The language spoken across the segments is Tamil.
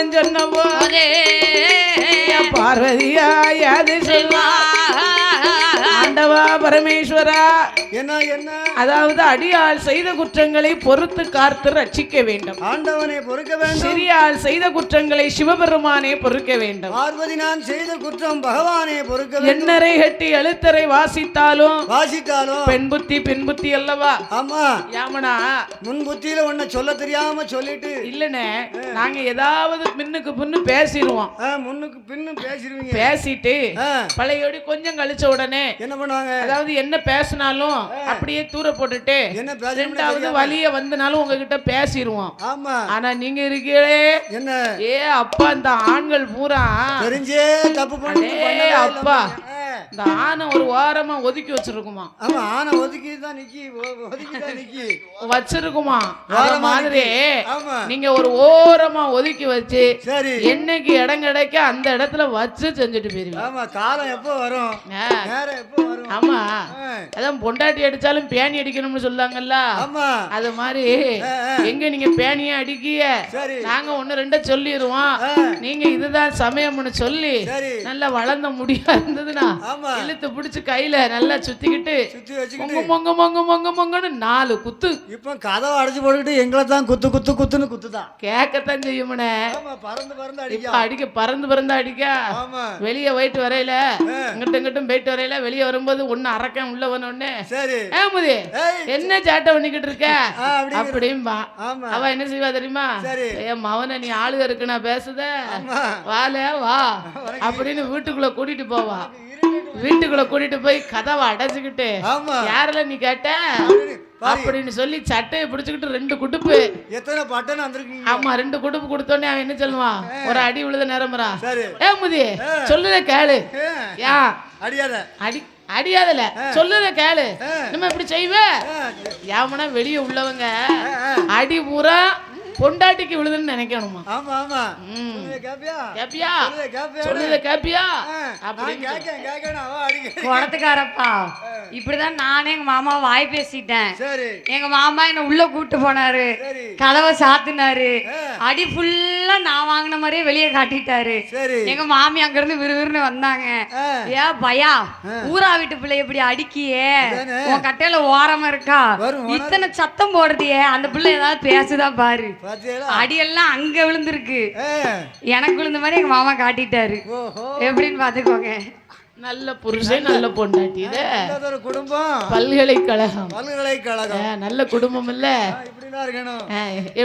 அவன் சொன்னவோ அதே பார்வதியா பரமேஸ்வரா. என்ன என்ன? அதாவது அடியாள் செய்த குற்றங்களை பொறுத்து காத்து ரட்சிக்க வேண்டும். ஆண்டவனை பொறுக்க வேண்டும். சிறியாள் செய்த குற்றங்களை சிவபெருமானே பொறுக்க வேண்டும். பார்வதி நான் செய்த குற்றம் பகவானே பொறுக்க வேண்டும். எண்ணரை கட்டி எழுத்தரை வாசித்தாலும் வாசித்தாலும். பெண் புத்தி பெண் புத்தி அல்லவா? ஆமா. யாமனா? முன் புத்தியில உன்னை சொல்ல தெரியாம சொல்லிட்டு. இல்லனே நாங்க ஏதாவது பின்னுக்கு பின்னு பேசிடுவோம். முன்னுக்கு பின்னும் பேசிடுவீங்க. பேசிட்டு பழையோடி கொஞ்சம் கழிச்ச உடனே என்ன பண்ணுவாங்க? அதாவது என்ன பேசினாலும் அப்படியே தூர போட்டுட்டு என்ன ரெண்டாவது வழிய வந்தனாலும் உங்ககிட்ட பேசிடுவோம் ஆமா. ஆனா நீங்க இருக்கீங்களே. என்ன? ஏ அப்பா இந்த ஆண்கள் பூரா. தெரிஞ்சே தப்பு பண்ணி அப்பா. இந்த ஆணை ஒரு ஓரமா ஒதுக்கி வச்சிருக்குமா? ஆமா ஆனா ஒதுக்கி தான் நிக்கி ஒதுக்கி தான் நிக்கி. வச்சிருக்குமா? அது மாதிரி நீங்க ஒரு ஓரமா ஒதுக்கி வச்சு சரி. என்னைக்கு இடம் கிடைக்க அந்த இடத்துல வச்சு செஞ்சுட்டு போயிருவீங்க. ஆமா காலம் எப்போ வரும்? ஆ, நேரம் எப்போ வரும்? ஆமா. அதான் பொண்டாட்டி அடிச்சாலும் பேணி அடிக்கணும்னு சொல்லுவாங்கல்ல ஆமா. அது மாதிரி. எங்க நீங்க பேணியே அடிக்கிய? நாங்க ஒண்ணு ரெண்ட சொல்லிடுவோம் நீங்க இதுதான் சமயம்னு சொல்லி நல்லா வளர்ந்த முடியா இருந்ததுன்னா இழுத்து பிடிச்சு கையில நல்லா சுத்திக்கிட்டு சுத்தி மொங்க மொங்க மொங்க மொங்க மொங்கன்னு நாலு குத்து. இப்போ கதவை அடைச்சு போட்டுக்கிட்டு எங்களை தான் குத்து குத்து குத்துன்னு குத்துதான். கேட்கத்தான் செய்யுமனே. பறந்து பறந்து இப்ப அடிக்கும் அடிக்க பறந்து பறந்து அடிக்க. வெளியே போயிட்டு வரையில ஆ. இங்கிட்டும் போயிட்டு வரையில வெளியே வரும்போது ஒன்னு அறக்கன் உள்ள வந்தோடனே சரி. ஏமுதி என்ன சேட்டை பண்ணிக்கிட்டு இருக்க? அப்படிம்பா. அவ என்ன செய்வா தெரியுமா? என் மவனை நீ ஆளு இருக்கு நான் பேசுத. வால வா. அப்படின்னு வீட்டுக்குள்ள கூட்டிட்டு போவா. வீட்டுக்குள்ள கூட்டிட்டு போய் கதவை அடைச்சுக்கிட்டு யாரில நீ கேட்ட? அப்படின்னு சொல்லி சட்டையை பிடிச்சுக்கிட்டு ரெண்டு குடுப்பு. எத்தனை பட்டன் வந்திருக்கீங்க? ஆமா ரெண்டு குடுப்பு கொடுத்தோடனே அவன் என்ன சொல்லுவான்? ஒரு அடி விழுத நேரம்ரா ஏ முதி சொல்லுத கேளு. யா. அடியாத. அடி அடியாதல. சொல்லுத கேளு. நம்ம இப்படி செய்வ. யாமனா வெளியே உள்ளவங்க. அடி பூரா பொண்டாட்டிக்கு விழுதுன்னு நினைக்கணுமா? ஆமா ஆமா. கேப்பியா. கேப்பியா? கேப்பியா. அப்படின்னு கேட்கணும் அவ அடிக்க குளத்துக்காரப்பா இப்படிதான் நானே எங்க மாமா வாய் பேசிட்டேன். எங்க மாமா என்ன உள்ள கூட்டு போனாரு. கதவை சாத்துனாரு. அடி ஃபுல்லா நான் வாங்கின மாதிரியே வெளியே காட்டிட்டாரு. எங்க மாமி அங்க இருந்து விறுவிறுன்னு வந்தாங்க. ஏ பயா ஊரா வீட்டு பிள்ளை இப்படி அடிக்கியே. உன் கட்டையில ஓரமா இருக்கா? இத்தனை சத்தம் போடுறியே? அந்த பிள்ளை ஏதாவது பேசுதா பாரு. அடியெல்லாம் அங்க விழுந்திருக்கு. எனக்கு விழுந்த மாதிரி எங்க மாமா காட்டிட்டாரு. எப்படின்னு பாத்துக்கோங்க நல்ல புருஷன் நல்ல பொண்டாட்டி இது. குடும்பம். பல்கலைக்கழகம். பல்கலைக்கழகம். நல்ல குடும்பம் இல்ல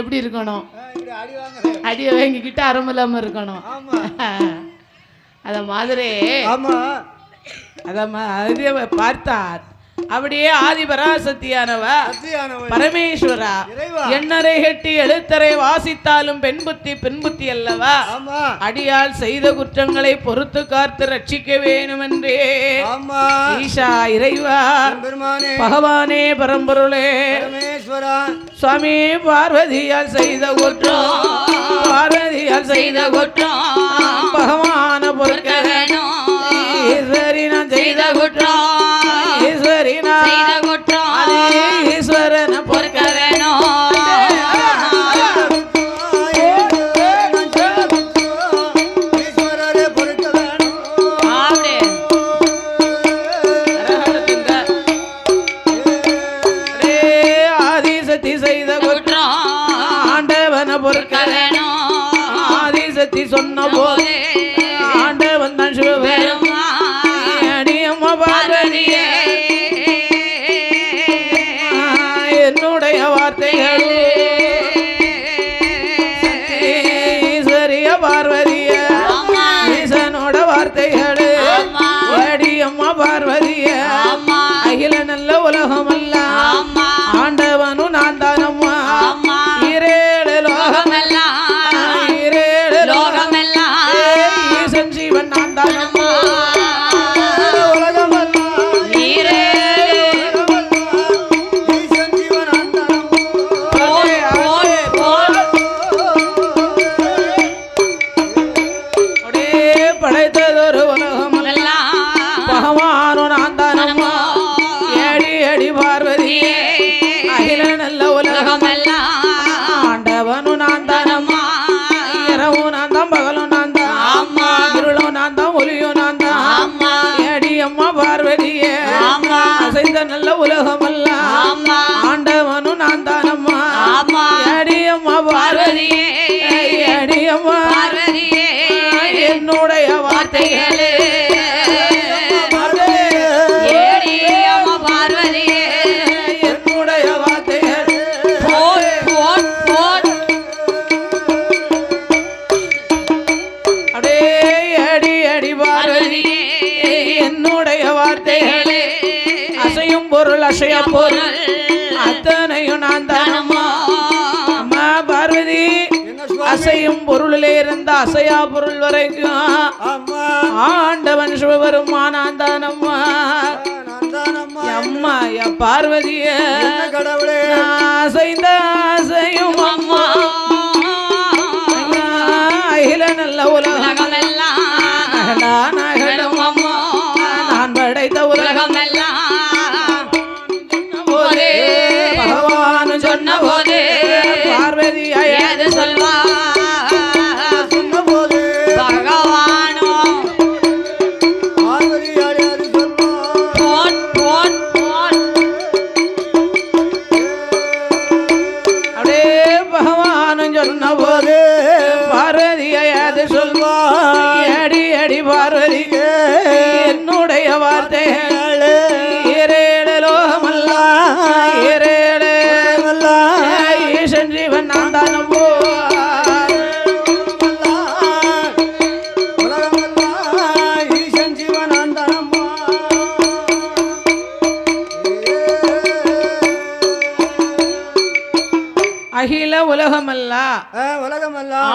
எப்படி இருக்கணும்? அடியை வாங்கிக்கிட்டு அறம் இல்லாம இருக்கணும். அத மாதிரி அத பார்த்தார். அப்படியே ஆதிபராசக்தியானவ சத்தியானவன் பரமேஸ்வரா இறைவா. எண்ணரை கட்டி எழுத்தரை வாசித்தாலும் பெண் புத்தி பெண் புத்தி அல்லவா? ஆமா. அடியால் செய்த குற்றங்களை பொறுத்து காத்து ரட்சிக்க வேணுமென்றே. ஆமா. ஈஷா இறைவா பெருமானே பகவானே பரம்பொருளே. சுவாமி பார்வதியால் செய்த குற்றம். பார்வதியால் செய்த குற்றம். பகவான பொறுக்க வேணும் செய்த குற்றம். বাবা என்னுடைய வார்த்தைகளே. பொருளிலே இருந்த அசையா பொருள் வரைக்கும் ஆண்டவன் சிவபெருமான் தானம்மா நான் தானம்மா அம்மா. பார்வதிய. அசைந்த அசையும் பகவான்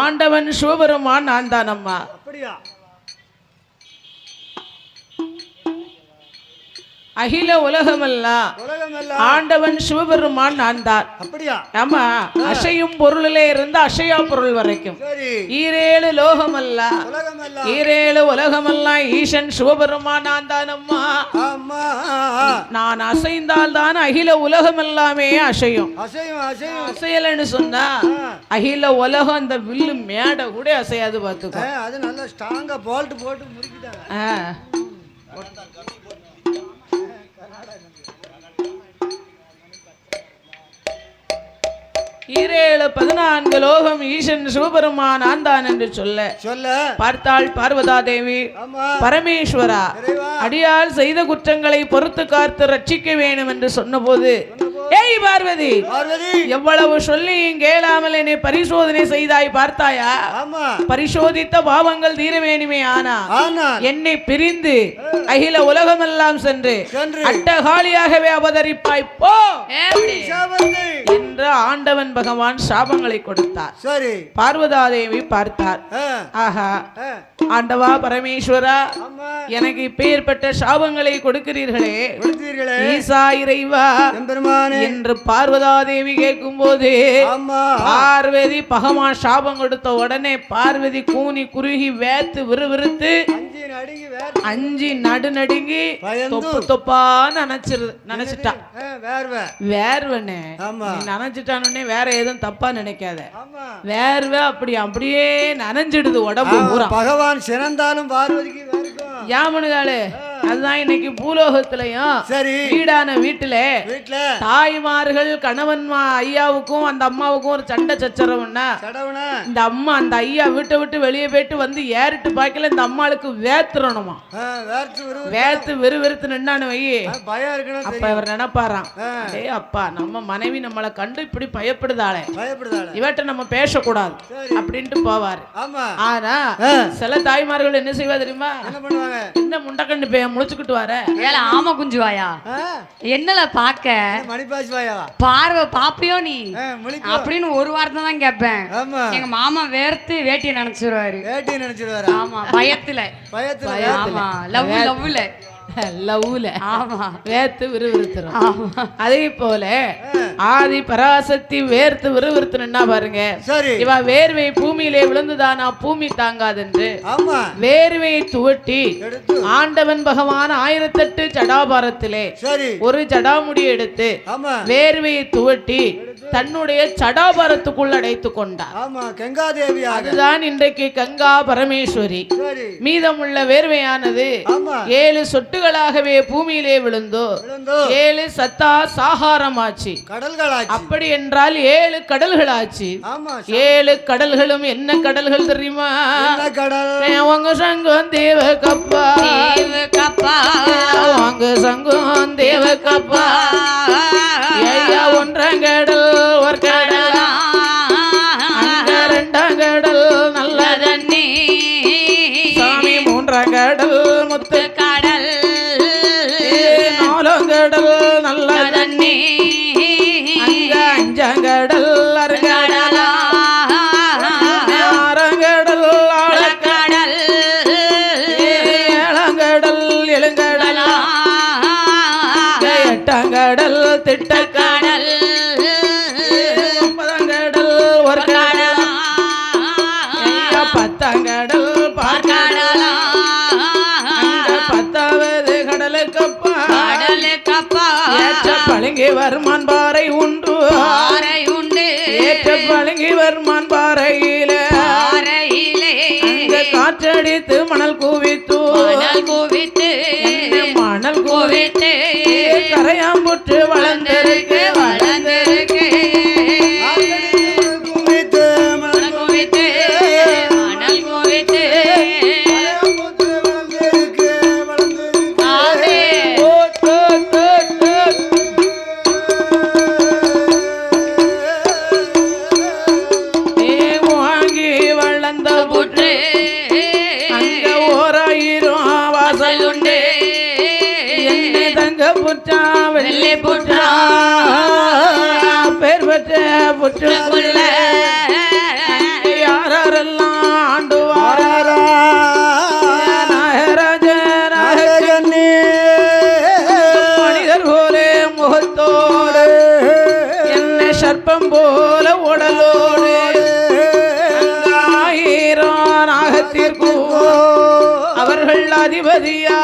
ஆண்டவன் சிவபெருமான் நான் தான் அம்மா அப்படியா? அகில உலகமல்ல. உலகமெல்லாம் ஆண்டவன் சிவபெருமான் நான் தான் அப்படியா ஆமா அசையும் பொருளிலே இருந்து அசையா பொருள் வரைக்கும். ஈரேழு லோகமல்ல. ஈரேழு உலகமெல்லாம் ஈசன் சிவபெருமான் நான் தானம்மா அம்மா. நான் அசைந்தால் தான் அகில உலகம் எல்லாமே அசையும் அசையலைன்னு சொன்னா அகில உலகம் அந்த வில்லு மேடை கூட அசையாது பார்த்துக்கோ. அது நல்லா ஸ்ட்ராங்கா போல்ட் போட்டு முறுக்கிட்டாங்க ஈரேழு பதினான்கு லோகம் ஈசன் சிவபெருமான் ஆந்தான் என்று சொல்ல. சொல்ல. பார்த்தாள் பார்வதா தேவி ஆமா. பரமேஸ்வரா அடியால் செய்த குற்றங்களை பொறுத்து காத்து ரட்சிக்க வேண்டும் என்று சொன்னபோது ஏய் பார்வதி பார்வதி. எவ்வளவு சொல்லியும் கேளாமல் என்னை பரிசோதனை செய்தாய் பார்த்தாயா? பரிசோதித்த பாவங்கள் தீர வேணுமே ஆனா என்னை பிரிந்து அகில உலகமெல்லாம் சென்று சென்று. அட்டகாலியாகவே அவதரிப்பாய் போ. என்று ஆண்டவன் பகவான் சாபங்களை கொடுத்தார். சரி. பார்வதாதேவி பார்த்தார். ஆஹா. ஆண்டவா பரமேஸ்வரா எனக்கு இப்பேற்பட்ட சாபங்களை கொடுக்கிறீர்களே. ஈசா இறைவா என்று பார்வதாதேவி கேட்கும்போது ஆமா. பார்வதி பகவான் சாபம் கொடுத்த உடனே பார்வதி கூனி குறுகி வேத்து விறுவிறுத்து அஞ்சு நடு நடுங்கி தொப்பு தொப்பா நினைச்சிரு நினைச்சிட்டா. வேர்வை. வேர்வனே நினைச்சிட்டானே வேற எதுவும் தப்பா நினைக்காத. வேர்வை அப்படி அப்படியே நனைஞ்சிடுது உடம்பு பகவான் சிறந்தாலும் பார்வதிக்கு வேர்க்கும். யாமனுகாலு அதுதான் இன்னைக்கு பூலோகத்திலையும் சரி. வீடான வீட்டுல வீட்டுல தாய்மார்கள் கணவன்மா ஐயாவுக்கும் அந்த அம்மாவுக்கும் ஒரு சண்டை சச்சரவுன்னா இந்த அம்மா அந்த ஐயா வீட்டை விட்டு வெளியே போயிட்டு வந்து ஏறிட்டு பார்க்கல இந்த அம்மாளுக்கு வேத்துறணுமா? வேத்து வெறு வெறுத்து. நின்னான்னு வை. அப்ப இவர் நினைப்பாராம். டேய் அப்பா நம்ம மனைவி நம்மளை கண்டு இப்படி பயப்படுதாளே. இவட்ட நம்ம பேசக்கூடாது அப்படின்ட்டு போவாரு. ஆனா சில தாய்மார்கள் என்ன செய்வா தெரியுமா? என்ன பண்ணுவாங்க? இந்த முண்டக்கண்டு பையன் முழிச்சுக்கிட்டு வர. ஏல ஆமா குஞ்சுவாயா? என்னல பாக்க? பார்வை பாப்பியோ நீ? அப்படின்னு ஒரு வார்த்தை தான் கேட்பேன் ஆமா. எங்க மாமா வேர்த்து வேட்டியை நினைச்சிருவாரு. வேட்டி நினைச்சிருவாரா? ஆமா பயத்துல. பயத்துல ஆமா லவ் லவ்ல லவ்ல விறுவிறுத்துரும். ஆமா. அதே போல ஆதி பராசக்தி வேர்த்து விறுவிறுத்துனா பாருங்க சரி. இவ வேர்வை பூமியிலே விழுந்துதானா? பூமி தாங்காதென்று. ஆமா. வேர்வையை துவட்டி ஆண்டவன் பகவான் ஆயிரத்தெட்டு ஜடாபாரத்திலே சரி. ஒரு ஜடாமுடி எடுத்து ஆமா. வேர்வையை துவட்டி தன்னுடைய சடாபரத்துக்குள் அடைத்து கொண்டார். ஆமா அதுதான் இன்றைக்கு கங்கா பரமேஸ்வரி. மீதமுள்ள வேர்வையானது ஏழு சொட்டுகளாகவே பூமியிலே விழுந்தோ ஏழு சத்தா சாகாரமாச்சு. அப்படி என்றால் ஏழு கடல்களாச்சு. ஆமா ஏழு கடல்களும் என்ன கடல்கள் தெரியுமா? என்ன கடல்? அவங்க சங்கம் தேவ கப்பா கப்பா அவங்க சங்கம் தேவ கப்பா ஐயா ஒன்றாம் கடல் ஒரு கடல் அங்க ரெண்டாம் கடல் நல்ல தண்ணி சாமி மூன்றாம் கடல் முத்து ஏற்ற பழங்கி வருமான் பாறை உண்டு. ஏற்ற பழங்கி வருமான் நாகத்திற்கும் அவர்கள் அதிபதியா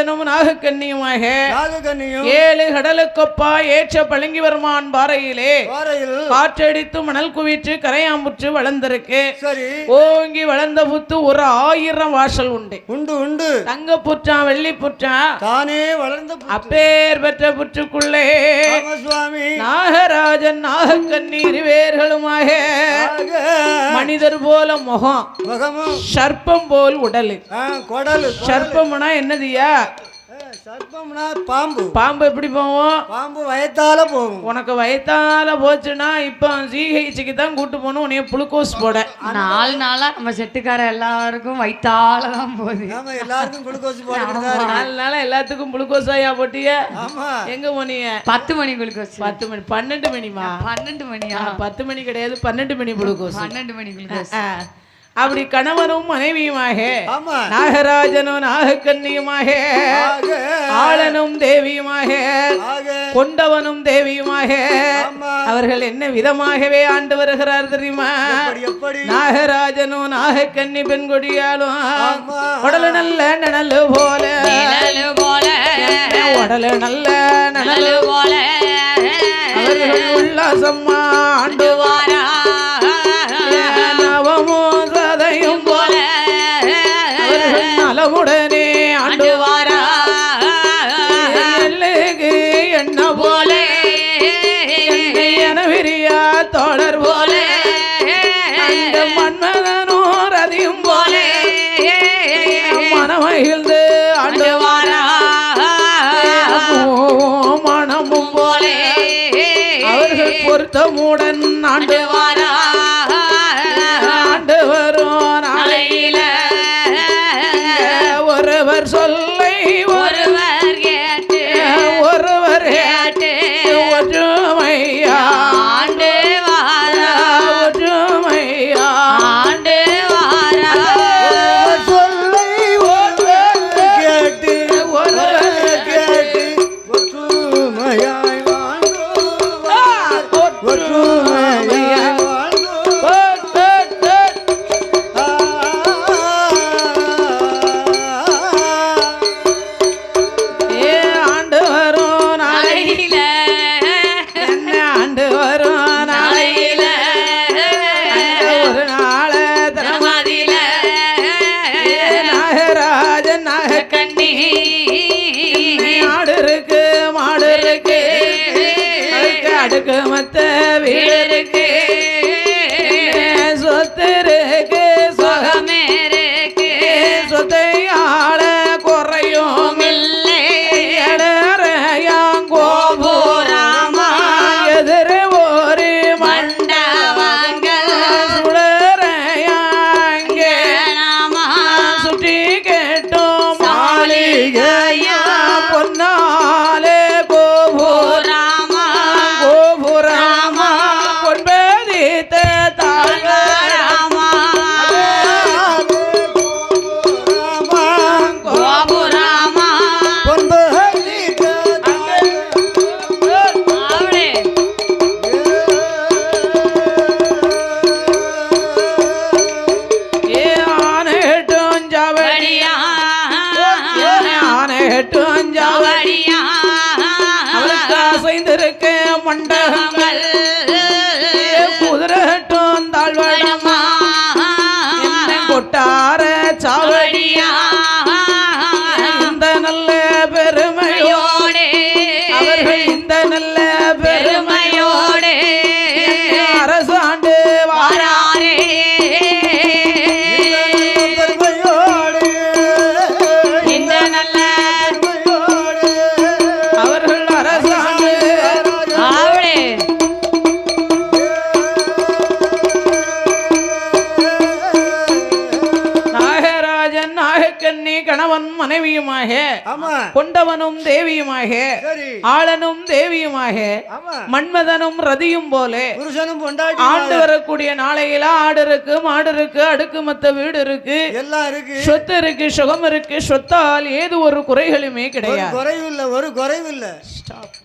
நாகராஜனும் நாகக்கன்னியுமாக நாகக்கண்ணியும் ஏழு கடலுக்கொப்பா ஏற்ற பழங்கிவர்மான் பாறையிலே பாறையில் காற்றடித்து மணல் குவிற்று கரையாம்புற்று வளர்ந்திருக்கு. சரி. ஓங்கி வளர்ந்த புத்து ஒரு ஆயிரம் வாசல் உண்டு. உண்டு உண்டு. தங்க புற்றான் வெள்ளி புற்றான் தானே வளர்ந்த அப்பேர் பெற்ற புற்றுக்குள்ளே ராமசுவாமி. நாகராஜன் நாகக்கன்னி இருவேர்களுமாக மனிதர் போல முகம். முகமும். சர்ப்பம் போல் உடல். குடலு சர்ப்பம்னா என்னதுயா சர்ப்பம்னா பாம்பு. பாம்பு எப்படி போவோம்? பாம்பு வயத்தால போகும். உனக்கு வயத்தால போச்சுன்னா இப்போ சிஹெச்சுக்கு தான் கூட்டு போகணும் உன்னைய புளுக்கோஸ் போட. நாலு நாளா நம்ம செட்டுக்கார எல்லாருக்கும் வயித்தால தான் போகுது. ஆமா எல்லாருக்கும் குளுக்கோஸ் இருக்கு. நாலு நாளா எல்லாத்துக்கும் புளுக்கோஸ் ஐயா போட்டிய? ஆமா. எங்க போனீங்க? பத்து மணிக்குளுக்கு வச்சு பத்து மணி பன்னெண்டு மணிமா? பன்னெண்டு மணியா? பத்து மணி கிடையாது பன்னெண்டு மணி புளுக்கோஸ். பன்னெண்டு மணிக்குளுக்கு ஆ. அப்படி கணவனும் மனைவியுமாக நாகராஜனும் நாகக்கண்ணியுமாக ஆளனும் தேவியுமாக கொண்டவனும் தேவியுமாக அவர்கள் என்ன விதமாகவே ஆண்டு வருகிறார் தெரியுமா? நாகராஜனும் நாகக்கண்ணி பெண்கொடியாலும் உடல நல்ல நனலு போல. உடல நல்ல நனலு? போல. அவர்கள் உல்லாசம்மா ஆண்டுவாரா? முத்தமுடன் ஆண்டுவாரா. கொண்டகமல் கணவன் மனைவியுமாக கொண்டவனும் தேவியுமாக ஆளனும் தேவியுமாக மன்மதனும் ரதியும் போல ஆண்டு வரக்கூடிய நாளையில ஆடு இருக்கு மாடு இருக்கு அடுக்கு மத்த வீடு இருக்கு. எல்லாம் இருக்கு. சொத்து இருக்கு சுகம் இருக்கு சொத்தால் ஏது ஒரு குறைகளுமே கிடையாது. குறைவு குறைவில்லை ஒரு குறைவில்லை ஸ்டாப்